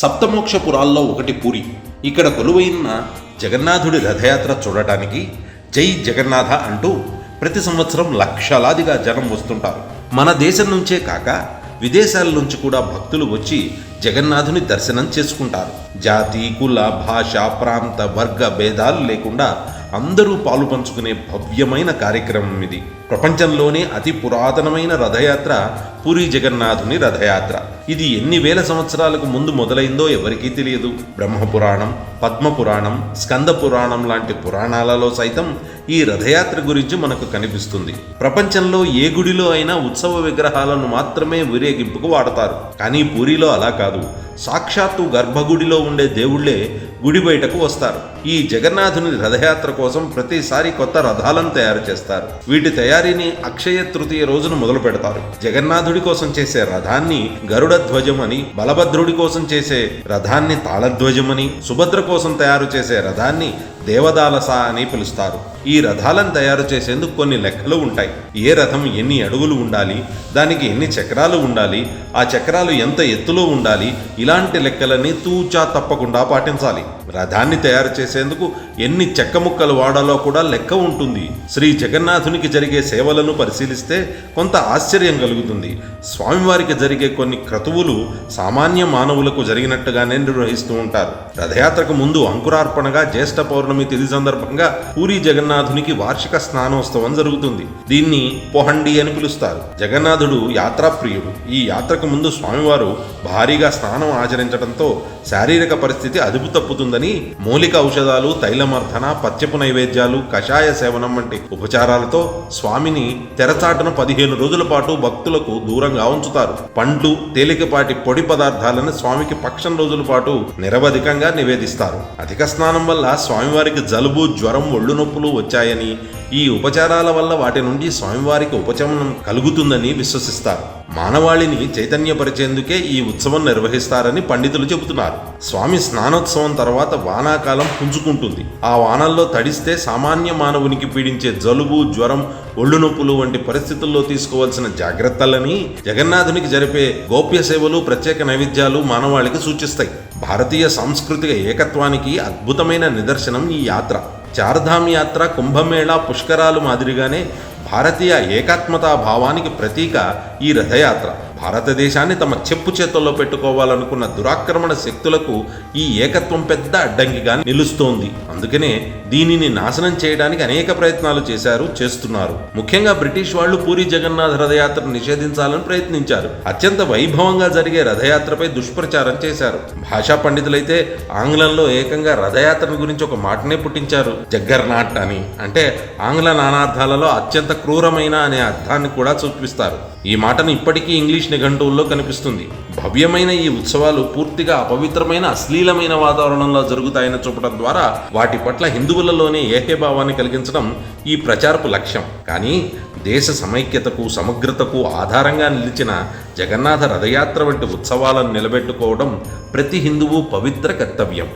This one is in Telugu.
సప్తమోక్షపురాల్లో ఒకటి పూరి. ఇక్కడ కొలువైన జగన్నాథుడి రథయాత్ర చూడటానికి జై జగన్నాథ అంటూ ప్రతి సంవత్సరం లక్షలాదిగా జనం వస్తుంటారు. మన దేశం నుంచే కాక విదేశాల నుంచి కూడా భక్తులు వచ్చి జగన్నాథుని దర్శనం చేసుకుంటారు. జాతి కుల భాష ప్రాంత వర్గ భేదాలు లేకుండా అందరూ పాలు పంచుకునే భవ్యమైన కార్యక్రమం ఇది. ప్రపంచంలోనే అతి పురాతనమైన రథయాత్ర పూరి జగన్నాథుని రథయాత్ర. ఇది ఎన్ని వేల సంవత్సరాలకు ముందు మొదలైందో ఎవరికీ తెలియదు. బ్రహ్మపురాణం పద్మపురాణం స్కంద పురాణం లాంటి పురాణాలలో సైతం ఈ రథయాత్ర గురించి మనకు కనిపిస్తుంది. ప్రపంచంలో ఏ గుడిలో అయినా ఉత్సవ విగ్రహాలను మాత్రమే ఊరేగింపుకు వాడతారు. కానీ పూరిలో అలా కాదు. సాక్షాత్తు గర్భగుడిలో ఉండే దేవుళ్ళే గుడి బయటకు వస్తారు. ఈ జగన్నాథుని రథయాత్ర కోసం ప్రతిసారి కొత్త రథాలను తయారు చేస్తారు. వీటి తయారు తయారీని అక్షయ తృతీయ రోజున మొదలు పెడతారు. జగన్నాథుడి కోసం చేసే రథాన్ని గరుడ ధ్వజం అని బలభద్రుడి కోసం చేసే రథాన్ని తాళధ్వజం అని సుభద్ర కోసం తయారు చేసే రథాన్ని దేవదాలస అని పిలుస్తారు. ఈ రథాలను తయారు చేసేందుకు కొన్ని లెక్కలు ఉంటాయి. ఏ రథం ఎన్ని అడుగులు ఉండాలి దానికి ఎన్ని చక్రాలు ఉండాలి ఆ చక్రాలు ఎంత ఎత్తులో ఉండాలి ఇలాంటి లెక్కలన్నీ తూచా తప్పకుండా పాటించాలి. రథాన్ని తయారు చేసేందుకు ఎన్ని చెక్క ముక్కలు వాడాలో కూడా లెక్క ఉంటుంది. శ్రీ జగన్నాథునికి జరిగే సేవలను పరిశీలిస్తే కొంత ఆశ్చర్యం కలుగుతుంది. స్వామివారికి జరిగే కొన్ని క్రతువులు సామాన్య మానవులకు జరిగినట్టుగానే నిర్వహిస్తూ ఉంటారు. రథయాత్రకు ముందు అంకురార్పణగా జ్యేష్ఠ పౌర్ణమి తిథి సందర్భంగా పూరి జగన్నాథునికి వార్షిక స్నానోత్సవం జరుగుతుంది. దీన్ని పొహండి అని పిలుస్తారు. జగన్నాథుడు యాత్రాప్రియుడు. ఈ యాత్రకు ముందు స్వామివారు భారీగా స్నానం ఆచరించడంతో శారీరక పరిస్థితి అదుపు తప్పుతుందని మూలిక ఔషధాలు తైలమర్ధన పచ్చపు నైవేద్యాలు కషాయ సేవనం వంటి ఉపచారాలతో స్వామిని తెరచాటను పదిహేను రోజుల పాటు భక్తులకు దూరంగా ఉంచుతారు. పండ్లు తేలికపాటి పొడి పదార్థాలను స్వామికి పక్షం రోజుల పాటు నిరవధికంగా నివేదిస్తారు. అధిక స్నానం వల్ల స్వామివారికి జలుబు జ్వరం ఒళ్ళు నొప్పులు వచ్చాయని ఈ ఉపచారాల వల్ల వాటి నుండి స్వామివారికి ఉపశమనం కలుగుతుందని విశ్వసిస్తారు. మానవాళిని చైతన్యపరిచేందుకే ఈ ఉత్సవం నిర్వహిస్తారని పండితులు చెబుతున్నారు. స్వామి స్నానోత్సవం తర్వాత వానాకాలం పుంజుకుంటుంది. ఆ వానల్లో తడిస్తే సామాన్య మానవునికి పీడించే జలుబు జ్వరం ఒళ్ళు నొప్పులు వంటి పరిస్థితుల్లో తీసుకోవాల్సిన జాగ్రత్తలని జగన్నాథునికి జరిపే గోప్య సేవలు ప్రత్యేక నైవేద్యాలు మానవాళికి సూచిస్తాయి. భారతీయ సాంస్కృతిక ఏకత్వానికి అద్భుతమైన నిదర్శనం ఈ యాత్ర. చార్ధామ్ యాత్ర కుంభమేళా పుష్కరాలు మాదిరిగానే భారతీయ ఏకాత్మతా భావానికి ప్రతీక ఈ రథయాత్ర భారతదేశాన్ని తమ చెప్పు చేతుల్లో పెట్టుకోవాలనుకున్న దురాక్రమణ శక్తులకు ఈ ఏకత్వం పెద్ద అడ్డంకిగా నిలుస్తోంది. అందుకనే దీనిని నాశనం చేయడానికి అనేక ప్రయత్నాలు చేశారు చేస్తున్నారు. ముఖ్యంగా బ్రిటిష్ వాళ్ళు పూరి జగన్నాథ రథయాత్ర నిషేధించాలని ప్రయత్నించారు. అత్యంత వైభవంగా జరిగే రథయాత్రపై దుష్ప్రచారం చేశారు. భాషా పండితులైతే ఆంగ్లంలో ఏకంగా రథయాత్ర గురించి ఒక మాటనే పుట్టించారు. జగ్గర్నాట్ అని. అంటే ఆంగ్ల నానార్థాలలో అత్యంత క్రూరమైన అనే అర్థాన్ని కూడా చూపిస్తారు. ఈ మాటను ఇప్పటికీ ఇంగ్లీష్ నిఘంటువుల్లో కనిపిస్తుంది. భవ్యమైన ఈ ఉత్సవాలు పూర్తిగా అపవిత్రమైన అశ్లీలమైన వాతావరణంలో జరుగుతాయని చూపడం ద్వారా వాటి పట్ల హిందువులలోనే ఏహేభావాన్ని కలిగించడం ఈ ప్రచారపు లక్ష్యం. కానీ దేశ సమైక్యతకు సమగ్రతకు ఆధారంగా నిలిచిన జగన్నాథ రథయాత్ర వంటి ఉత్సవాలను నిలబెట్టుకోవడం ప్రతి హిందువు పవిత్ర కర్తవ్యం.